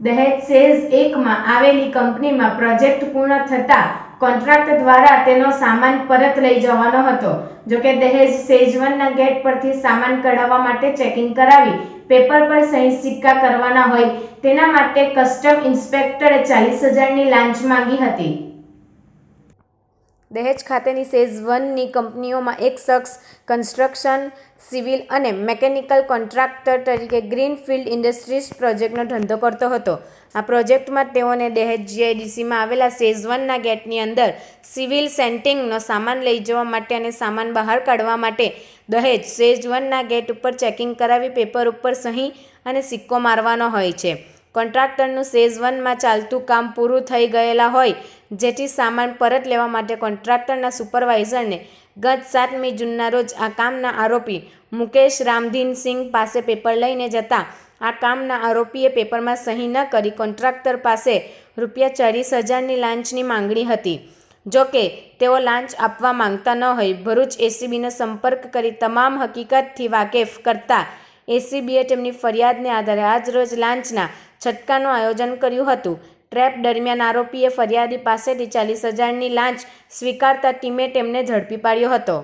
દહેજ સેઝ એકમાં આવેલી કંપનીમાં પ્રોજેક્ટ પૂર્ણ થતા કોન્ટ્રાક્ટ દ્વારા તેનો સામાન પરત લઈ જવાનો હતો. જોકે દહેજ સેજ વનના ગેટ પરથી સામાન કઢાવવા માટે ચેકિંગ કરાવી પેપર પર સહી સિક્કા કરવાના હોય તેના માટે કસ્ટમ ઇન્સ્પેક્ટરે ચાલીસ હજારની લાંચ માંગી હતી. દહેજ ખાતેની સેઝ વનની કંપનીઓમાં એક શખ્સ, કન્સ્ટ્રક્શન, સિવિલ અને મેકેનિકલ કોન્ટ્રાક્ટર તરીકે ગ્રીનફિલ્ડ ઇન્ડસ્ટ્રીઝ પ્રોજેક્ટનો ધંધો કરતો હતો. આ પ્રોજેક્ટમાં તેઓને દહેજ જીઆઈડીસીમાં આવેલા સેઝ વનના ગેટની અંદર સિવિલ સેન્ટિંગનો સામાન લઈ જવા માટે અને સામાન બહાર કાઢવા માટે દહેજ સેઝ વનના ગેટ ઉપર ચેકિંગ કરાવી, પેપર ઉપર સહી અને સિક્કો મારવાનો હોય છે. કોન્ટ્રાક્ટરનું સેઝ વનમાં ચાલતું કામ પૂરું થઈ ગયેલા હોય, જેથી સામાન પરત લેવા માટે કોન્ટ્રાક્ટરના સુપરવાઇઝરને ગત સાતમી જૂનના રોજ આ કામના આરોપી મુકેશ રામધીન સિંહ પાસે પેપર લઈને જતા આ કામના આરોપીએ પેપરમાં સહી ન કરી કોન્ટ્રાક્ટર પાસે રૂપિયા ચાલીસ હજારની લાંચની માંગણી હતી. જો કે, તેઓ લાંચ આપવા માંગતા ન હોય, ભરૂચ એસીબીનો સંપર્ક કરી તમામ હકીકતથી વાકેફ કરતા એસીબીએ તેમની ફરિયાદને આધારે આજરોજ લાંચના છટકાનું આયોજન કર્યું હતું. ટ્રેપ દરમિયાન આરોપીએ ફરિયાદી પાસેથી ચાલીસ હજારની લાંચ સ્વીકારતા ટીમે તેમને ઝડપી પાડ્યો હતો.